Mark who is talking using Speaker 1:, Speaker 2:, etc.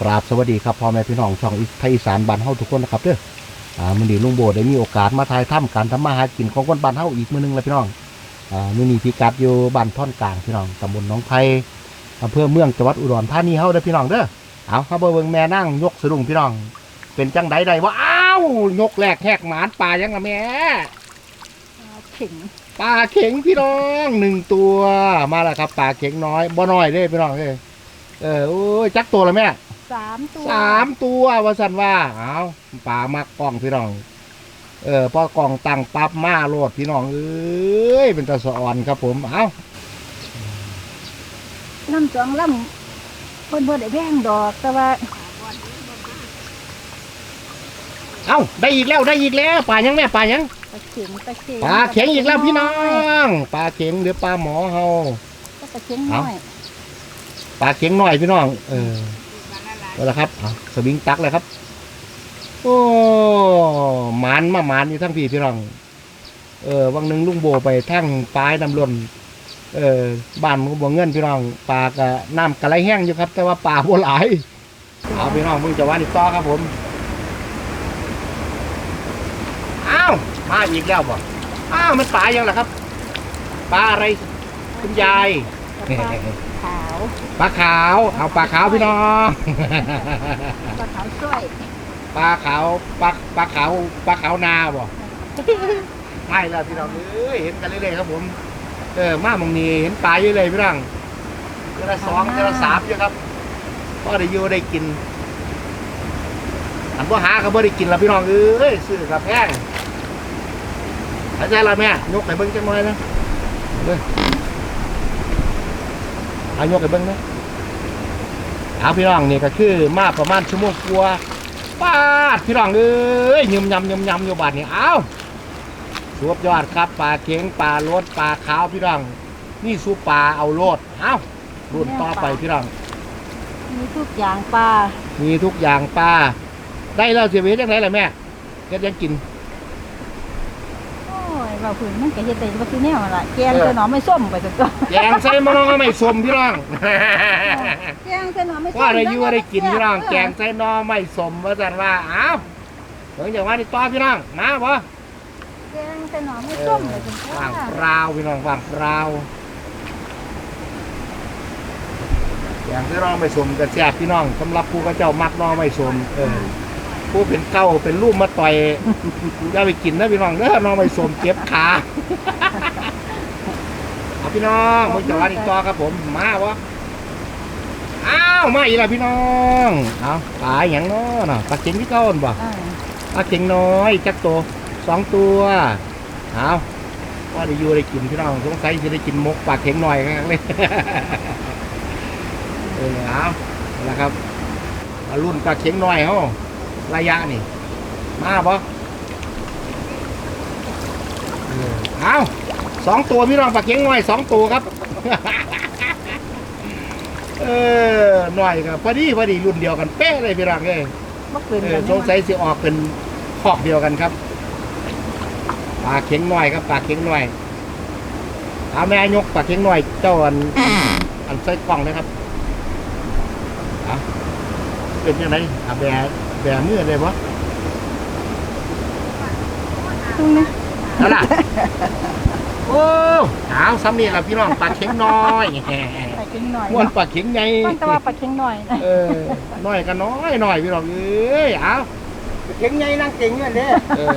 Speaker 1: กราบสวัสดีครับพ่อแม่พี่น้องช่องไทยอีสานบ้านเฮาทุกคนนะครับเด้ออ่ามื้อนี้ลุงโบได้มีโอกาสมาถ่ายทำการทำมาหากินของคนบ้านเฮาอีกมื้อนึงแล้วพี่น้องอ่ามื้อนี้พิกัดอยู่บ้านท่อนกลางพี่น้องตำบลหนองไผ่อำเภอเมืองจังหวัดอุดรธานีเฮาเด้อพี่น้องเด้อเอาเฮาเบิ่งแม่นั่งยกสะดุ้งพี่น้อง เป็นจังไดได้ว่าอ้าวยกแรกแหกหมานปลายังละแม่
Speaker 2: ถึง
Speaker 1: ปลาเข็งพี่น้องหนึ่งตัวมาแล้วครับปลาเข็งน้อยบ่น้อยเด้พี่น้องเอ้ยเออโอ้ยจักตัวละแม่
Speaker 2: สามตัว
Speaker 1: สามตัวว่าสันว่าเอาปลามักกล้องพี่น้อง เออพอกล้องตั้งปั๊บมาโลดพี่น้องเอ้ยเป็นตะสะออนครับผมเอา
Speaker 2: ลำสองลำเพิ่นบ่ได้แพงดอกแต่ว่า
Speaker 1: เอาได้อีกแล้วได้อีกแล้วปลายังแม่ปลายัง
Speaker 2: ปลาเข็งปลาเข็ง
Speaker 1: ปลาเข็งอีกแล้วพี่น้องปลาเข็งหรือปลาหมอเฮา
Speaker 2: ปลาเข็งน้อย
Speaker 1: ปลาเข็งน้อยพี่น้อง เออ เอาละครับสวิงตักเลยครับ โอ้หมานมาหมานอยู่ทั้งพี่พี่น้อง เออวังหนึ่งลุงโบไปทั้งปลายน้ำล้นเออบ้านมันก็บ่เงินพี่น้องปลากะน้ำกะไรแห้งอยู่ครับ แต่ว่าปลาบ่หลายเอาพี่น้องมึงจะว่าอีกต่อครับผมอ้าวมาอีกแล้วบ่อ้าวมันปลายังล่ะครับปลาอะไรคุณยาย
Speaker 2: ปลาขาว
Speaker 1: ปลาขาว เอาปลาขาวพี่น้อง
Speaker 2: ปลาขาวสร้อย
Speaker 1: ปลาขาวปลาปลาขาวปลาขาวนาบ่ใช่แล้วพี่น้องเอ้ยเห็นกันเรื่อยๆครับผม เออมาบางนี้เห็นปลาเยอะเลยพี่น้องเจอละสองเจอละสามเยอะครับก็ได้อยู่ได้กินอันว่าหาก็บ่ได้กินแล้วพี่น้องเอ้ยซื้อกับแพงหายใจละแม่ยกให้เบิ้งจังหน่อยนะเบิ้ง เอายกให้เบิ้งนะเอาพี่น้องนี่ก็คือมาประมาณชั่วโมงกว่าป้าดพี่น้องเอ้ยยำยำยำยำอยู่บาดนี่เอาสวบยอดครับปลาเข็งปลาโลดปลาขาวพี่น้อง นี่สู้ปลาเอาโลดเอารุ่นต่อไปพี่น้อง
Speaker 2: มีทุกอย่างปลา
Speaker 1: มีทุกอย่างปลาได้แล้วเสียเวทยังไงล่ะแม่เฮ็ดยังกิน
Speaker 2: โอ้ยว่าพื้นมันก็เฮ็ดได้บ่คือแนวนั่นล่ะแกงใส่หน่อไม่ส้มไปซะก่อน
Speaker 1: แกงใส่มะนาวไม่สมพี่น้อง
Speaker 2: แกงใส่หน่อไม่ส้ม
Speaker 1: ว่าได้อยู่ว่าได้กินพี่น้อง แกงใส่หนอไม่สมว่าจันว่าอ้าวเดี๋ยวอย่างว่านี่ต่อพี่น้องมาบ่
Speaker 2: แกงใส่หน่อไม่ส้มไปซะก่อ
Speaker 1: ว่างเปล่าพี่น้องว่างเปล่าอย่างที่น้องไม่สมกระแจบพี่น้องสำหรับผู้ก็เจ้ามักน้องไม่สมเออ ผู้เป็นเก้าเป็นลูกมาต่อยอย่าไปกินนะพี่น้องเด้อน้องไม่สมเจ็บขาเอาพี่น้องมึงจะว่าอีกต่อครับผมมาวะอ้าวมาอีกแล้วพี่น้องเอาปลาอย่างน้อน่ะปลาเข็งพี่ก้อนบ่
Speaker 2: อ่า
Speaker 1: ปลาเข็งน้อยจักตัวสองตัวเอาว่าได้อยู่ได้กินพี่น้องสงสัยจะได้กินมกปลาเข็งหน่อยกันเลยเออเอาเอาละครับมารุ่นปลาเข็งน้อยเขา ระยะนี่ มาบ่เออเอาสองตัวพี่น้องปลาเข็งน้อยสองตัวครับ เออหน่อยครับพอดีพอดีรุ่นเดียวกันเป๊ะเลยพี่น้องเอ้ย
Speaker 2: บ่เกิน
Speaker 1: เอ
Speaker 2: กั
Speaker 1: อนสงสัยสิออกเป็นคอกเดียวกันครับปลาเข็งน้อยครับปลาเข็งน้อยเอาแม่ยกปลาเข็งน้อย เจ้าอันอันใส่กล่องเลยครับเอาเป็นยังไงอาแบ แบมือเลยปะ
Speaker 2: ตรงนี้
Speaker 1: นั่นล่ะ โอ้เอาซ้ำนี่ละพี่น้องปลาเข็งน้อย
Speaker 2: ใส่กินหน่อย
Speaker 1: ม้วนปลาเข็งใหญ่
Speaker 2: ต้องแต่ว่าปลาเข็งหน่อยนะ
Speaker 1: เออน้อยก็น้อยน้อยพี่น้องเอ้ยเอา
Speaker 3: เก่งไงนั่งเก่งเงี้ยเด้
Speaker 1: เออ